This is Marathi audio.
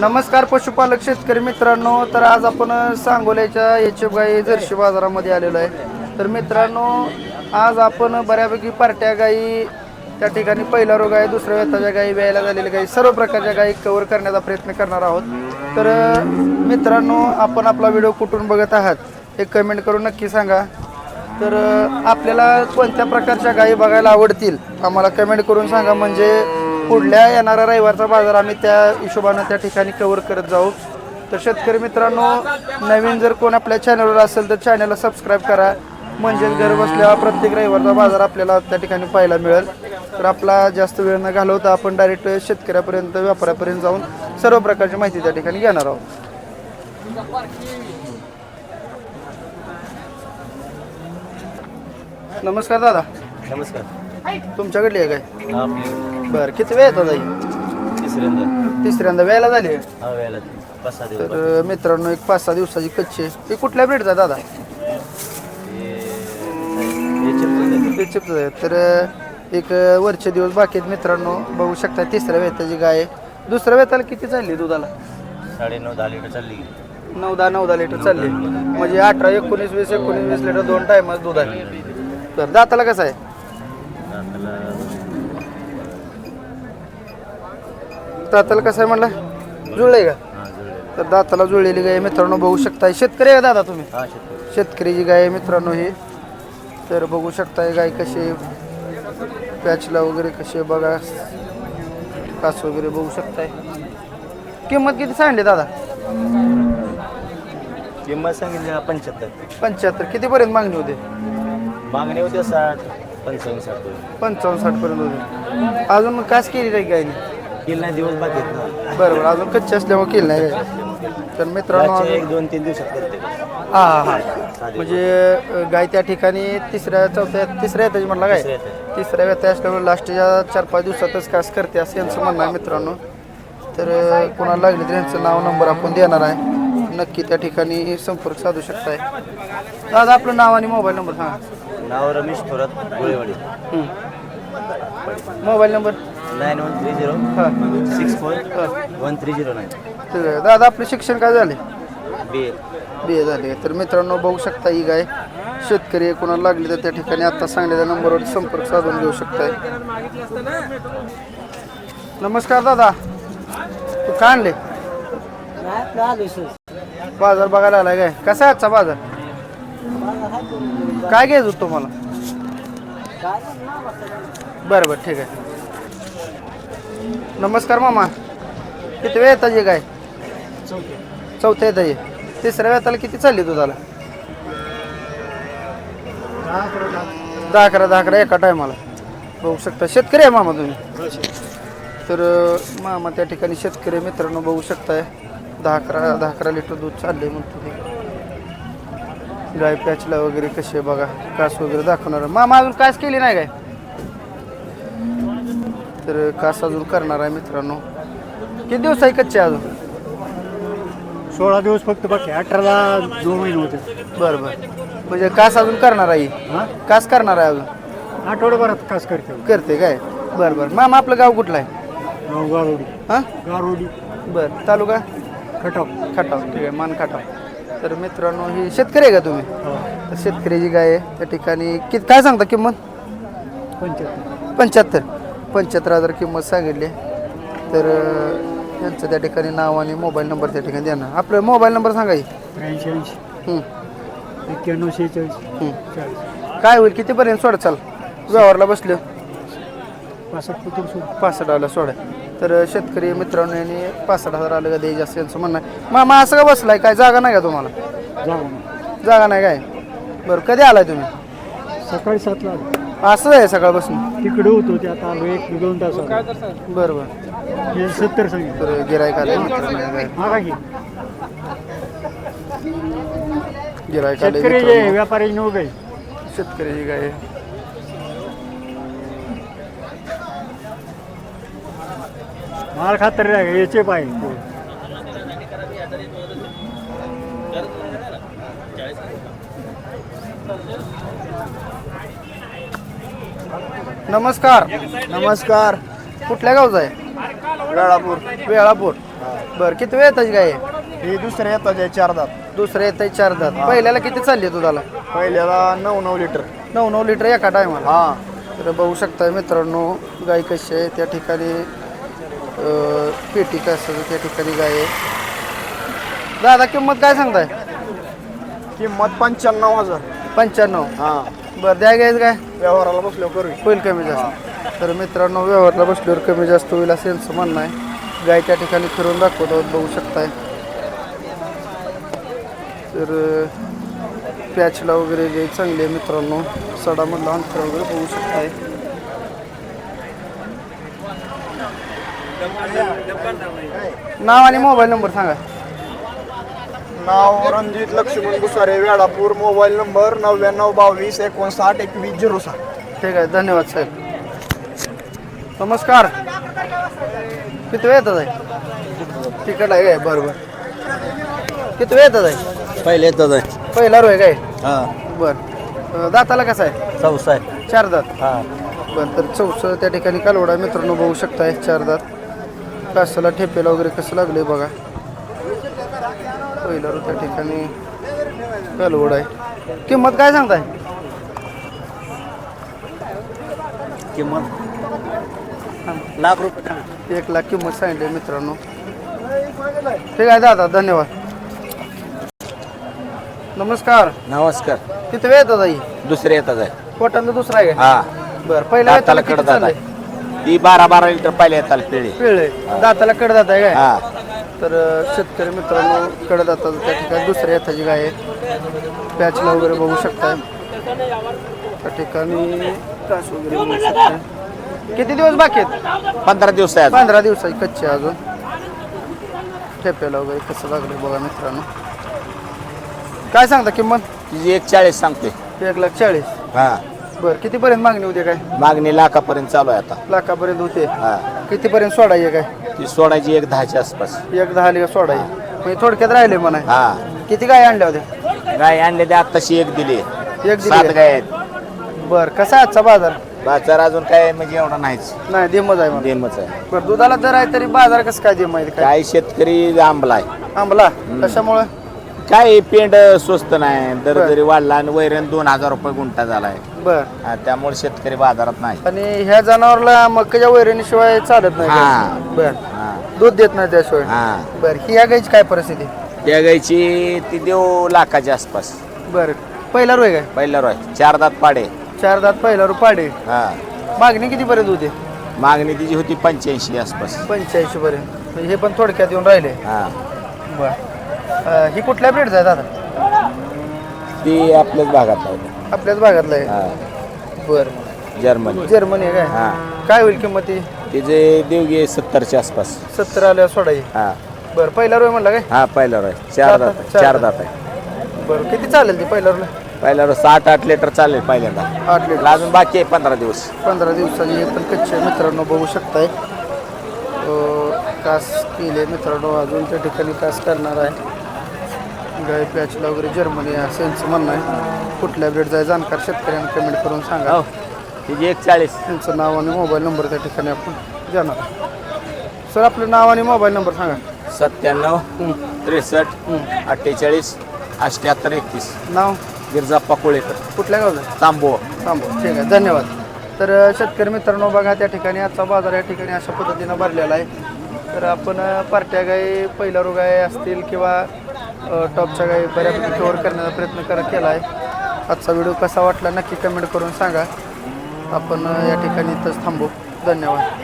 नमस्कार पशुपालक शेतकरी मित्रांनो. तर आज आपण सांगोल्याच्या एच एफ गाई जर्शी बाजारामध्ये आलेलो आहे. तर मित्रांनो आज आपण बऱ्यापैकी पार्ट्या गाई त्या ठिकाणी पहिला रोग आहे दुसऱ्या व्यथाच्या गाई व्यायला झालेल्या गाई सर्व प्रकारच्या गाई कव्हर करण्याचा प्रयत्न करणार आहोत. तर मित्रांनो आपण आपला व्हिडिओ कुठून बघत आहात हे कमेंट करून नक्की सांगा. तर आपल्याला कोणत्या प्रकारच्या गायी बघायला आवडतील आम्हाला कमेंट करून सांगा. म्हणजे पुढल्या येणारा रविवारचा बाजार आम्ही त्या हिशोबानं त्या ठिकाणी कव्हर करत जाऊ. तर शेतकरी मित्रांनो नवीन जर कोण आपल्या चॅनलवर असेल तर चॅनलला सबस्क्राईब करा. म्हणजेच घर बसल्या प्रत्येक रविवारचा बाजार आपल्याला त्या ठिकाणी पाहायला मिळेल. तर आपला जास्त वेळ न घालवता आपण डायरेक्ट शेतकऱ्यापर्यंत व्यापाऱ्यापर्यंत जाऊन सर्व प्रकारची माहिती त्या ठिकाणी घेणार आहोत. नमस्कार दादा. नमस्कार. तुमच्याकडली आहे काय? बरं किती वेळ येतात आई तिसऱ्यांदा. तिसऱ्यांदा वेळेला झाली? आहे. हा वेळेला पाच सहा दिवस तर मित्रांनो एक पाच सहा दिवसाची कच्ची आहे. ती कुठल्या ब्रीडचा दादा? ते आहे. तर एक वरचे दिवस बाकी आहेत मित्रांनो. बघू शकता तिसऱ्या वेताची गाय आहे. दुसऱ्या वेताला किती चालली दुधाला? साडे नऊ दहा लिटर चालली. नऊ दहा नऊ दहा लिटर चालली. म्हणजे अठरा एकोणीस वीस एकोणीस वीस लिटर दोन टायमाच दूध आहे. तर दाताला कसं आहे? दाताला दाताला कसं आहे म्हणलं? जुळलंय का? तर दाताला जुळलेली गाय मित्रांनो बघू शकता शेतकरी आहे दादा तुम्ही? शेतकरी. शेतकरीची गाय आहे मित्रांनो ही. तर बघू शकताय गाय कशी पॅचला वगैरे कशी आहे बघा. कास वगैरे बघू शकताय. किंमत किती सांगली दादा? किंमत सांगितली पंच्याहत्तर. पंच्याहत्तर. कितीपर्यंत मागणी होते? मागणी होते साठ पंचावन्न साठ. पंचावन्न साठ पर्यंत होते. अजून कास केली नाही गायने? केलं नाही दिवस बाकी आहेत ना. बरं बरं अजून कच्ची असल्यामुळे केली नाही. तर मित्रांनो अजून एक दोन तीन दिवसात करते. हा हा हा. म्हणजे अं, गाय त्या ठिकाणी तिसऱ्या चौथ्या तिसऱ्या येताची म्हणला काय? तिसऱ्या व्यथा असल्यामुळे लास्टच्या चार पाच दिवसातच कास करते असं यांचं म्हणणं आहे मित्रांनो. तर अं, कोणाला लागले तर यांचं नाव नंबर आपण देणार आहे. नक्की त्या ठिकाणी संपर्क साधू शकताय. दादा आपलं नाव आणि मोबाईल नंबर सांगा. नाव Ramesh Thorat Golewadi. Mobile number? Nine one three zero six four one three zero nine. ठीक आहे दादा आपले शिक्षण काय झाले? बी बी ए झाले. तर मित्रांनो बघू शकता ही गाय. शेतकरी कोणाला लागली तर त्या ठिकाणी आता सांगलेल्या नंबरवर संपर्क साधून घेऊ शकताय. नमस्कार दादा. तू काय आणले? बाज़ार बघायला आलाय काय? कसा आहे आजचा बाज़ार? काय घ्यायचं होतं तुम्हाला? बरं बरं ठीक आहे. नमस्कार मामा. किती वेळ येतात काय? चौथ्या येत आहे तिसऱ्या वेताला किती चालली दुधाला? दहा अकरा दहा अकरा एका टायमाला. बघू शकता. शेतकरी आहे मामा तुम्ही? तर अं, मामा त्या ठिकाणी शेतकरी मित्रांनो बघू शकताय. दहा अकरा दहा अकरा लिटर दूध चालले म्हणतो गाय पॅचला वगैरे आहे बघा. कास वगैरे दाखवणार. मामा अजून कास केली नाही काय? तर कास अजून करणार आहे मित्रांनो. किती दिवस आहे कच्चे अजून? सोळा दिवस फक्त बाकी अठराला दोन महिने होते. बरं बरं. म्हणजे कास अजून करणार आहे हा? कास करणार आहे अजून? आठवड्याभरात कास करते. करते काय? बरं बरं. मामा आपलं गाव कुठलं आहे? गारोडी. हां? गारोडी. बरं. तालुका? खटाव. खटाव. ठीक आहे मान खटाव. तर मित्रांनो ही शेतकरी आहे का तुम्ही? हो. तर शेतकऱ्याची गाय आहे त्या ठिकाणी किती काय सांगता किंमत? पंच्याहत्तर. पंच्याहत्तर. पंच्याहत्तर हजार किंमत सांगितली. तर त्यांचं त्या ठिकाणी नाव आणि मोबाईल नंबर त्या ठिकाणी देणार आपलं मोबाईल नंबर सांगा की. त्र्याऐंशी ऐंशी हं, एक्क्याण्णव शेहेचाळीस हं. चाळीस. काय होईल? कितीपर्यंत सोडा चाल? व्यवहारला बसलं. पासष्ट सोड? पासष्ट आला सोडा. तर शेतकरी मित्रांनो यांनी पासष्ट हजार आलं का द्यायचे असं यांचं म्हणणं आहे. मामा असं का बसलाय? काय जागा नाही का तुम्हाला? जाऊ ना जागा नाही काय? बरं कधी आलाय तुम्ही? सकाळी सातला आलो. असं आहे सकाळपासून? तिकडे होतो ते आता आलो एक दोन तास आलो. बरं बरं हे सत्तर सांगितलं. तर गिरायक आले मित्रांनो हा की गिरायक आले शेतकरी जे मित्रांनो. व्यापारी नऊ गाई शेतकरी काय माल खातर याचे पाहिजे नमस्कार. नमस्कार. कुठल्या गावचा आहे? वेळापूर. वेळापूर. बरं किती वेळ येताची गाय आहे? हे दुसऱ्या येतात आहे चार दात. दुसऱ्या येत चार दात. पहिल्याला किती चालली दुधाला? पहिल्याला नऊ नऊ लिटर. नऊ नऊ लिटर एका टायमाला? हा. तर बघू शकता मित्रांनो गाय कशी आहे? त्या ठिकाणी अं, पेटी कसं त्या ठिकाणी गाय आहे. दादा किंमत काय सांगताय? किंमत पंच्याण्णव हजार. पंच्याण्णव. हा. बरं द्या गायच काय? व्यवहाराला बसलो करू होईल कमी जास्त. तर मित्रांनो व्यवहारला बसल्यावर कमी जास्त होईल असं यांचं म्हणणं आहे. गाय त्या ठिकाणी फिरून दाखवतो बघू शकताय. तर पॅचला वगैरे जे चांगले आहे मित्रांनो. सडामधला अंतर वगैरे बघू शकताय. नाव आणि मोबाईल नंबर सांगा. नाव रणजित लक्ष्मण गुसारे वेळापूर मोबाईल नंबर नव्याण्णव बावीस एकोणसाठ एकवीस झिरो सहा ठीक आहे धन्यवाद साहेब. नमस्कार. किती वेळ येतात आहे? तिकट आहे काय? बरं बरं. किती वेळ येतात आहे? पहिले येतात आहे. पहिला रोय काय? हा. बरं. दाताला कसं आहे? चौसा आहे. चार दात. हा. बरं तर चौस त्या ठिकाणी कालवडा मित्रांनो बघू शकताय चार दात. कासाला ठेपेला वगैरे कसं लागले बघा. पहिला रो त्या ठिकाणी कालवड आहे. किंमत काय सांगताय? किंमत? लाख रुपये एक लाख किंमत सांगितली मित्रांनो. ठीक आहे दादा धन्यवाद. नमस्कार. नमस्कार. किती वेळ येतात आई? दुसरे येतात आहे. पोटांचा दुसरा आहे का? हा. बरं पहिल्या दाताला वेताला कड किती जात चाललंय आहे. ती बारा बारा लिटर पहिले येतात पिळे. पिळे. दाताला कड जात आहे काय? हा. तर शेतकरी मित्रांनो कडे जातात त्या ठिकाणी दुसऱ्या येताची गाय आहे पॅचला वगैरे बघू शकताय. त्या ठिकाणी वगैरे बघू किती दिवस बाकी आहेत? पंधरा दिवस आहे. पंधरा दिवसाची कच्ची आहे अजून. ठेप्याला वगैरे कसं लागलं बघा मित्रांनो. काय सांगता किंमत? तिची एक चाळीस सांगते एक लाख चाळीस. हा. बरं कितीपर्यंत मागणी होते काय? मागणी लाखापर्यंत चालू आहे आता. लाखापर्यंत होते. हा. कितीपर्यंत सोडायचे काय? ती सोडायची एक दहाच्या आसपास. एक दहा लिगा सोडायचे. म्हणजे थोडक्यात राहिले म्हणा हा. किती गाय आणल्या होत्या? गाय आणले ते आत्ताशी एक दिली. एक सात दिली गाय आहेत. बर कसा आहे आजचा बाजार? बाजार अजून काय म्हणजे एवढा नाहीच. नाही दिमच आहे म्हणा. डेमच आहे. बरं दुधाला दर आहे तरी बाजार कसं काय दिम आहे? काय काय शेतकरी आंबला आहे. आंबला? कशामुळं? काय पेंड स्वस्त नाही. दर जरी वाढला आणि वैरण दोन हजार रुपये गुंठा झालाय. बर. हा, त्यामुळे शेतकरी बाजारात नाही. आणि ह्या जनावरला मक्काच्या वैरणीशिवाय चालत नाही हा. का? बर. हा. दूध देत नाही त्याशिवाय. हा. बर ही या गायची काय परिस्थिती? त्या गायची ती देऊ लाखाच्या आसपास. बर. पहिला रोय काय? पहिला रोय. चार दात पाडे. चार दात पहिला रो पाडे. हा. मागणी किती पर्यंत होते? मागणी तिची होती पंच्याऐंशी आसपास. पंच्याऐंशी पर्यंत म्हणजे हे पण थोडक्यात येऊन राहिले. हा. बर. अं, ही कुठल्या ब्रेडचा आहे दादा? ती आपल्याच भागात आहे. आपल्याच भागातला आहे. हा. बर. जर्मनी. जर्मनी आहे हा. काय काय होईल किंमत तिचे देवगी सत्तरच्या आसपास. सत्तर आल्या सोडायची. हा. बरं पहिला रोय म्हणला काय? हा पहिला रोय चार दात- चार दात. आहे. बरं किती चालेल ती पहिला रोय पहिला रोय सात आठ लिटर चालेल पहिल्यांदा. आठ लिटर अजून बाकी आहे पंधरा दिवस. पंधरा दिवसांनी हे पण कच्चे आहे मित्रांनो बघू शकताय. अं, कास केले मित्रांनो अजून त्या ठिकाणी कास करणार आहे. गाय पॅचला वगैरे जर्मनी असं यांचं म्हणणं आहे. कुठल्या ब्रेडचा आहे जाणकार शेतकऱ्यांना कमेंट करून सांगा. हो तिची एक चाळीस त्यांचं नाव आणि मोबाईल नंबर त्या ठिकाणी आपण जाणार सर आपलं नाव आणि मोबाईल नंबर सांगा. सत्त्याण्णव त्रेसष्ट अठ्ठेचाळीस अठ्ठ्याहत्तर एकतीस. नाव? गिरजाप्पा कोळेकर कुठल्या गावचं? तांबो थांबू ठीक आहे धन्यवाद. तर अ, शेतकरी मित्रांनो बघा त्या ठिकाणी आजचा बाजार या ठिकाणी अशा पद्धतीनं भरलेला आहे. तर आपण अ, पार्ट्या गाई पहिला रो गाय असतील किंवा टॉपच्या गाई बऱ्यापैकी कव्हर करण्याचा प्रयत्न कर केला आहे आजचा व्हिडिओ कसा वाटला नक्की कमेंट करून सांगा. आपण या ठिकाणी इथंच थांबू. धन्यवाद.